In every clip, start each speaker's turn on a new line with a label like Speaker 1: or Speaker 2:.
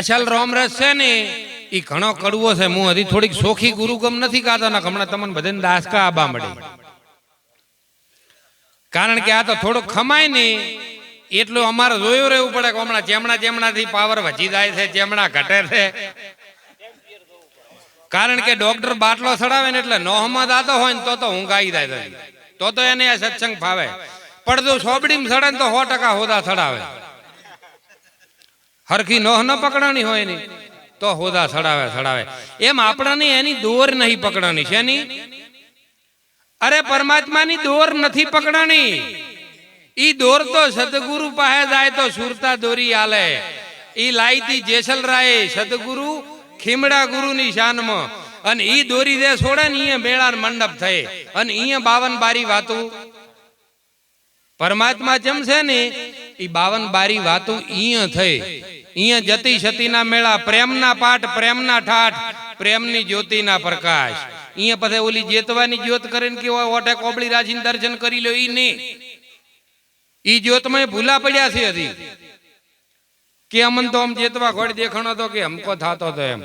Speaker 1: અસલ રોમરસ છે ને એ ઘણો કડવો છે. હું હજી થોડીક સોખી ગુરુગમ નથી ગાતો ના હમણાં તમને બધાને દાસકા આબા મળે. કારણ કે આ તો થોડુંક ખમાય ને, એટલું અમારે જોયું રહેવું પડે કે હમણાં જેમણા જેમણા થી પાવર વધી જાય છે, જેમણા ઘટે છે. કારણ કે ડોક્ટર બાટલો ચડાવે ને એટલે નોહમત આતો હોય ને તો તો ઊંઘાઈ જાય. તો તો એને આ સત્સંગ ફાવે. પડદું સોબડીમ સડે ને તો સો ટકા હોદા ચડાવે. હરખી નોહ ન પકડવાની હોય ને તો હોદા સડાવે સડાવે. એમ આપણાની એની દોર નહીં પકડવાની છે ની અરે પરમાત્માની દોર નથી પકડવાની ઈ દોર તો સદગુરુ પાસે જાય તો સુરતા દોરી આલે. ઈ લાઈતી જેસલ રાય સદગુરુ ખીમડા ગુરુની શાનમાં. અને ઈ દોરી દે છોડે ને અહીંયા મેળા મંડપ થઈ. અને અહીંયા બાવન બારી વાતું. પરમાત્મા જેમ છે ને, ઈ બાવન બારી વાતું અહીંયા થઈ. અહીંયા જતી સતીના મેળા પ્રેમના પાઠ, પ્રેમના ઠાઠ, પ્રેમની જ્યોતિના પ્રકાશ. અહીંયા પછી ઓલી જેતવાની જ્યોત કરીને કે ઓટે કોબળી રાજીને દર્શન કરી લો ઈ નહીં. ઈ જ્યોતમાં ભૂલા પડ્યા છે હજી. કે અમન તો આમ જેતવા ઘોડ દેખાણો તો કે હમકો થાતો તો એમ.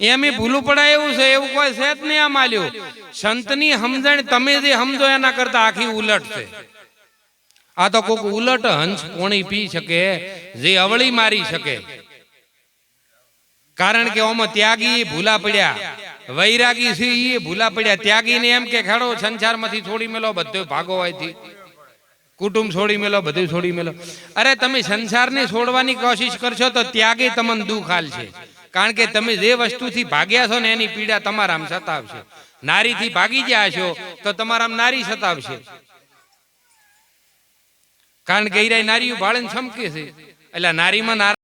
Speaker 1: એમ ભૂલું પડાય એવું છે, એવું કોઈ છે જ નહીં આ માલ્યું સંતની સમજણ તમે જે સમજો એના કરતા આખી ઉલટ છે. આ તો કોક ઉલટ હંસ પોણી પી શકે, જે અવળી મારી શકે. કારણ કે ઓમાં ત્યાગી ભૂલા પડ્યા, વૈરાગી છે ભૂલા પડ્યા. ત્યાગીને એમ કે ખેડો, સંસારમાંથી છોડી મેલો, બધું ભાગો હોયથી કુટુંબ છોડી મેલો, બધું છોડી મેલો. અરે તમે સંસારને છોડવાની કોશિશ કરશો તો ત્યાગી તમને દુઃખ છે કારણ કે તમે જે વસ્તુથી ભાગ્યા છો ને એની પીડા તમારામાં સતાવશે. નારીથી ભાગી ગયા છો તો તમારામાં નારી સતાવશે. કારણ કે ઈરાય નારીઓ બાળન છમકે છે. એટલે નારીમાં નારા